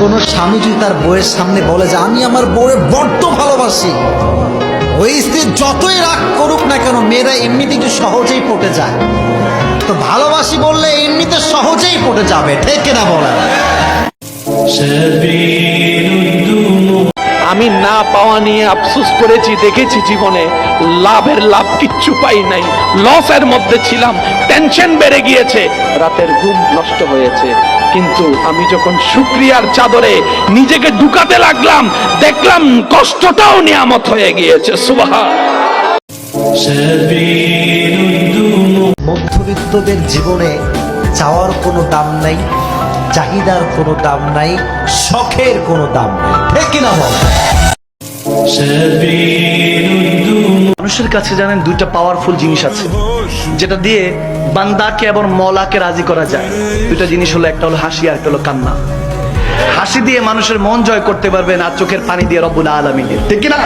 কোন স্বামী যদি তার বউয়ের সামনে বলে যে, আমি আমার বউয়ের বড্ড ভালোবাসি। ওই স্ত্রী যতই রাগ করুক না কেন, মেয়েরা এমনিতে একটু সহজেই পটে যায়। তো ভালোবাসি বললে এমনিতে সহজেই পটে যাবে, ঠিক কিনা বলে আমি না পাওয়া নিয়ে আফসোস করেছি, দেখেছি জীবনে। লাভের লাভ কিচ্ছু পাই নাই। লসের মধ্যে ছিলাম টেনশন বেড়ে গিয়েছে। রাতের ঘুম নষ্ট হয়েছে। কিন্তু আমি যখন শুক্রিয়ার চাদরে নিজেকে ঢুকাতে লাগলাম, দেখলাম কষ্টটাও নিয়ামত হয়ে গিয়েছে। সুবাহ মধ্যবিত্তদের জীবনে চাওয়ার কোনো দাম নাই। চাহিদার কোনো দাম নাই, শখের কোনো দাম নাই। ঠিক কিনা বল? মানুষের কাছে জানেন দুইটা পাওয়ারফুল জিনিস আছে, যেটা দিয়ে বান্দাকে এবং মলাকে রাজি করা যায়। দুইটা জিনিস হলো, একটা হলো হাসি আর একটা হলো কান্না। হাসি দিয়ে মানুষের মন জয় করতে পারবেন আর চোখের পানি দিয়ে রব্বুল আলমিনের ঠিক কিনা?